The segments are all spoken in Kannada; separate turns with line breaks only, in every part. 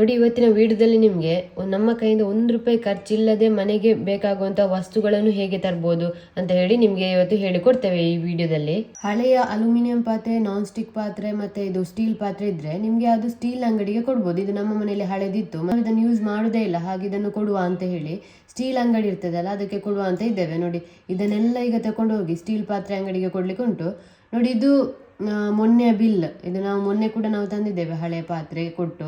ನೋಡಿ, ಇವತ್ತಿನ ವಿಡಿಯೋದಲ್ಲಿ ನಿಮಗೆ ನಮ್ಮ ಕೈಯಿಂದ ಒಂದು ರೂಪಾಯಿ ಖರ್ಚಿಲ್ಲದೆ ಮನೆಗೆ ಬೇಕಾಗುವಂಥ ವಸ್ತುಗಳನ್ನು ಹೇಗೆ ತರ್ಬೋದು ಅಂತ ಹೇಳಿ ನಿಮಗೆ ಇವತ್ತು ಹೇಳಿಕೊಡ್ತೇವೆ ಈ ವಿಡಿಯೋದಲ್ಲಿ. ಹಳೆಯ ಅಲ್ಯೂಮಿನಿಯಂ ಪಾತ್ರೆ ನಾನ್ ಸ್ಟಿಕ್ ಪಾತ್ರೆ ಮತ್ತೆ ಇದು ಸ್ಟೀಲ್ ಪಾತ್ರೆ ಇದ್ರೆ ನಿಮಗೆ ಅದು ಸ್ಟೀಲ್ ಅಂಗಡಿಗೆ ಕೊಡ್ಬೋದು. ಇದು ನಮ್ಮ ಮನೆಯಲ್ಲಿ ಹಳೆದಿತ್ತು. ನಾವು ಇದನ್ನು ಯೂಸ್ ಮಾಡೋದೇ ಇಲ್ಲ. ಹಾಗೆ ಇದನ್ನು ಕೊಡುವ ಅಂತ ಹೇಳಿ ಸ್ಟೀಲ್ ಅಂಗಡಿ ಇರ್ತದಲ್ಲ ಅದಕ್ಕೆ ಕೊಡುವ ಅಂತ ಇದ್ದೇವೆ. ನೋಡಿ, ಇದನ್ನೆಲ್ಲ ಈಗ ತಕೊಂಡು ಹೋಗಿ ಸ್ಟೀಲ್ ಪಾತ್ರೆ ಅಂಗಡಿಗೆ ಕೊಡ್ಲಿಕ್ಕೆ ಉಂಟು. ನೋಡಿ, ಇದು ಮೊನ್ನೆ ಬಿಲ್. ಇದು ನಾವು ಮೊನ್ನೆ ಕೂಡ ನಾವು ತಂದಿದ್ದೇವೆ ಹಳೆ ಪಾತ್ರೆ ಕೊಟ್ಟು.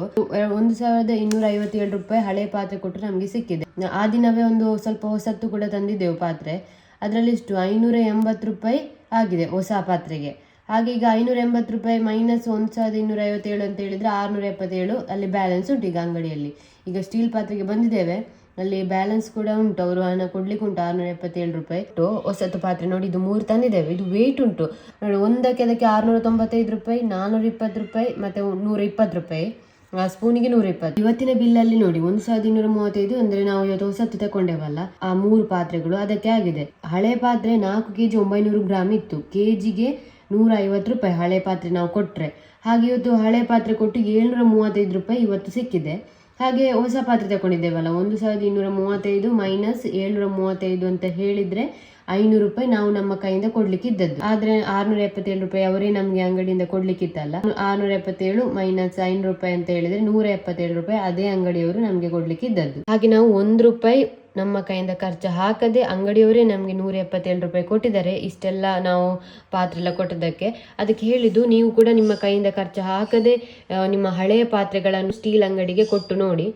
ಒಂದು ಸಾವಿರದ ಇನ್ನೂರ ಐವತ್ತೇಳು ರೂಪಾಯಿ ಹಳೆ ಪಾತ್ರೆ ಕೊಟ್ಟು ನಮಗೆ ಸಿಕ್ಕಿದೆ. ಆ ದಿನವೇ ಒಂದು ಸ್ವಲ್ಪ ಹೊಸತ್ತು ಕೂಡ ತಂದಿದ್ದೆವು ಪಾತ್ರೆ. ಅದರಲ್ಲಿ ಇಷ್ಟು ಐನೂರ ಎಂಬತ್ತು ರೂಪಾಯಿ ಆಗಿದೆ ಹೊಸ ಪಾತ್ರೆಗೆ. ಹಾಗೆ ಈಗ ಐನೂರ ಎಂಬತ್ತು ರೂಪಾಯಿ ಮೈನಸ್ ಒಂದು ಸಾವಿರದ ಇನ್ನೂರ ಐವತ್ತೇಳು ಅಂತ ಹೇಳಿದ್ರೆ ಆರುನೂರ ಎಪ್ಪತ್ತೇಳು, ಅಲ್ಲಿ ಬ್ಯಾಲೆನ್ಸ್ ಉಂಟು ಈಗ ಅಂಗಡಿಯಲ್ಲಿ. ಈಗ ಸ್ಟೀಲ್ ಪಾತ್ರೆಗೆ ಬಂದಿದ್ದೇವೆ. ಅಲ್ಲಿ ಬ್ಯಾಲೆನ್ಸ್ ಕೂಡ ಉಂಟು. ಅವರು ಹಣ ಕೊಡ್ಲಿಕ್ಕೆ ಉಂಟು ಆರುನೂರ ಎಪ್ಪತ್ತೇಳು ರೂಪಾಯಿ. ಹೊಸತು ಪಾತ್ರೆ ನೋಡಿ ಇದು ಮೂರು ತಂದಿದ್ದೇವೆ. ಇದು ವೇಟ್ ಉಂಟು. ನೋಡಿ, ಒಂದಕ್ಕೆ ಅದಕ್ಕೆ ಆರುನೂರ ತೊಂಬತ್ತೈದು ರೂಪಾಯಿ ನಾನ್ನೂರ ಇಪ್ಪತ್ತು ರೂಪಾಯಿ, ಮತ್ತು ನೂರ ಇಪ್ಪತ್ತು ರೂಪಾಯಿ. ಆ ಸ್ಪೂನಿಗೆ ನೂರ ಇಪ್ಪತ್ತು. ಇವತ್ತಿನ ಬಿಲ್ಲಲ್ಲಿ ನೋಡಿ, ಒಂದು ಸಾವಿರದ ಇನ್ನೂರ ಮೂವತ್ತೈದು ಅಂದ್ರೆ ನಾವು ಇವತ್ತು ಹೊಸತ್ತು ತಕೊಂಡೇವಲ್ಲ, ಆ ಮೂರು ಪಾತ್ರೆಗಳು ಅದಕ್ಕೆ ಆಗಿದೆ. ಹಳೆ ಪಾತ್ರೆ ನಾಲ್ಕು ಕೆಜಿ ಒಂಬೈನೂರು ಗ್ರಾಮ್ ಇತ್ತು. ಕೆಜಿಗೆ ನೂರ ಐವತ್ತು ರೂಪಾಯಿ ಹಳೆ ಪಾತ್ರೆ ನಾವು ಕೊಟ್ಟರೆ ಹಾಗೆ ಇವತ್ತು ಹಳೆ ಪಾತ್ರೆ ಕೊಟ್ಟು ಏಳ್ನೂರ ಮೂವತ್ತೈದು ರೂಪಾಯಿ ಇವತ್ತು ಸಿಕ್ಕಿದೆ. ಹಾಗೆ ಹೊಸ ಪಾತ್ರೆ ತಗೊಂಡಿದ್ದೇವಲ್ಲ ಒಂದು ಸಾವಿರದ ಇನ್ನೂರ ಮೂವತ್ತೈದು ಮೈನಸ್ ಏಳ್ನೂರ ಮೂವತ್ತೈದು ಅಂತ ಹೇಳಿದ್ರೆ ಐನೂರು ರೂಪಾಯಿ ನಾವು ನಮ್ಮ ಕೈಯಿಂದ ಕೊಡ್ಲಿಕ್ಕಿದ್ದದ್ದು. ಆದ್ರೆ ಆರ್ನೂರ ಎಪ್ಪತ್ತೇಳು ರೂಪಾಯಿ ಅವರೇ ನಮಗೆ ಅಂಗಡಿಯಿಂದ ಕೊಡ್ಲಿಕ್ಕಿತ್ತಲ್ಲ. ಆರುನೂರ ಎಪ್ಪತ್ತೇಳು ಮೈನಸ್ ಐನೂರು ರೂಪಾಯಿ ಅಂತ ಹೇಳಿದ್ರೆ ನೂರ ಎಪ್ಪತ್ತೇಳು ರೂಪಾಯಿ ಅದೇ ಅಂಗಡಿಯವರು ನಮಗೆ ಕೊಡ್ಲಿಕ್ಕಿದ್ದದ್ದು. ಹಾಗೆ ನಾವು ಒಂದು ರೂಪಾಯಿ ನಮ್ಮ ಕೈಯಿಂದ ಖರ್ಚು ಹಾಕದೆ ಅಂಗಡಿಯವರೇ ನಮಗೆ ನೂರ ಎಪ್ಪತ್ತೇಳು ರೂಪಾಯಿ ಕೊಟ್ಟಿದ್ದಾರೆ. ಇಷ್ಟೆಲ್ಲ ನಾವು ಪಾತ್ರೆ ಎಲ್ಲ ಕೊಟ್ಟದಕ್ಕೆ ಅದಕ್ಕೆ ಹೇಳಿದ್ದು, ನೀವು ಕೂಡ ನಿಮ್ಮ ಕೈಯಿಂದ ಖರ್ಚು ಹಾಕದೆ ನಿಮ್ಮ ಹಳೆಯ ಪಾತ್ರೆಗಳನ್ನು ಸ್ಟೀಲ್ ಅಂಗಡಿಗೆ ಕೊಟ್ಟು ನೋಡಿ.